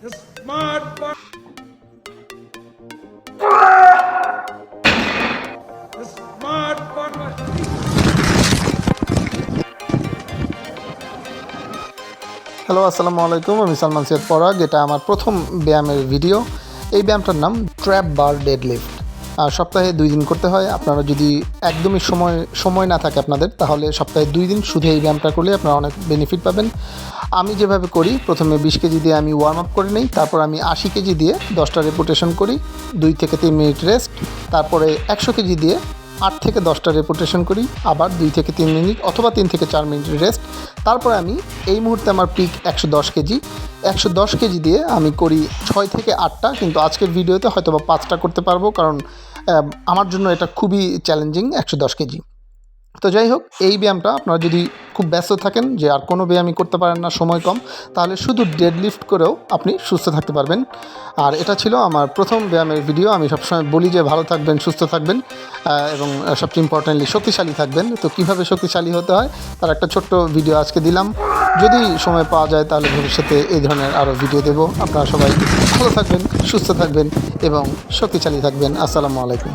Hello আসসালামু আলাইকুম আমি সালমান সৈয়দ পরাগ এটা আমার প্রথম ব্যায়ামের ভিডিও এই ব্যায়ামটার নাম ট্র্যাপ বার ডেড লিফট সপ্তাহে দুই দিন করতে হয়। আপনারা যদি একদমই সময় সময় না থাকে আপনাদের, তাহলে সপ্তাহে দুই দিন শুধু এই ব্যায়ামটা করলে আপনারা অনেক বেনিফিট পাবেন। আমি যেভাবে করি, প্রথমে বিশ কেজি দিয়ে আমি ওয়ার্ম আপ করে নিই, তারপর আমি আশি কেজি দিয়ে দশটা রেপুটেশন করি, দুই থেকে তিন মিনিট রেস্ট তারপরে একশো কেজি দিয়ে আট থেকে দশটা রেপুটেশন করি, আবার দুই থেকে তিন মিনিট অথবা তিন থেকে চার মিনিট রেস্ট তারপরে আমি এই মুহূর্তে আমার পিক একশো দশ কেজি। একশো দশ কেজি দিয়ে আমি করি ছয় থেকে আটটা, কিন্তু আজকের ভিডিওতে হয়তো বা পাঁচটা করতে পারব, কারণ আমার জন্য এটা খুবই চ্যালেঞ্জিং একশো দশ কেজি। তো যাই হোক, এই ব্যায়ামটা আপনারা যদি খুব ব্যস্ত থাকেন, যে আর কোনো ব্যায়ামই করতে পারেন না, সময় কম, তাহলে শুধু ডেড লিফট করেও আপনি সুস্থ থাকতে পারবেন। আর এটা ছিল আমার প্রথম ব্যায়ামের ভিডিও আমি সবসময় বলি যে ভালো থাকবেন, সুস্থ থাকবেন এবং সবচেয়ে ইম্পর্টেন্টলি শক্তিশালী থাকবেন। তো কীভাবে শক্তিশালী হতে হয়, তার একটা ছোট্ট ভিডিও আজকে দিলাম। যদি সময় পাওয়া যায়, তাহলে ভবিষ্যতে এই ধরনের আরও ভিডিও দেবো। আপনারা সবাই ভালো থাকবেন, সুস্থ থাকবেন, এবং শক্তিশালী থাকবেন। আসসালামু আলাইকুম।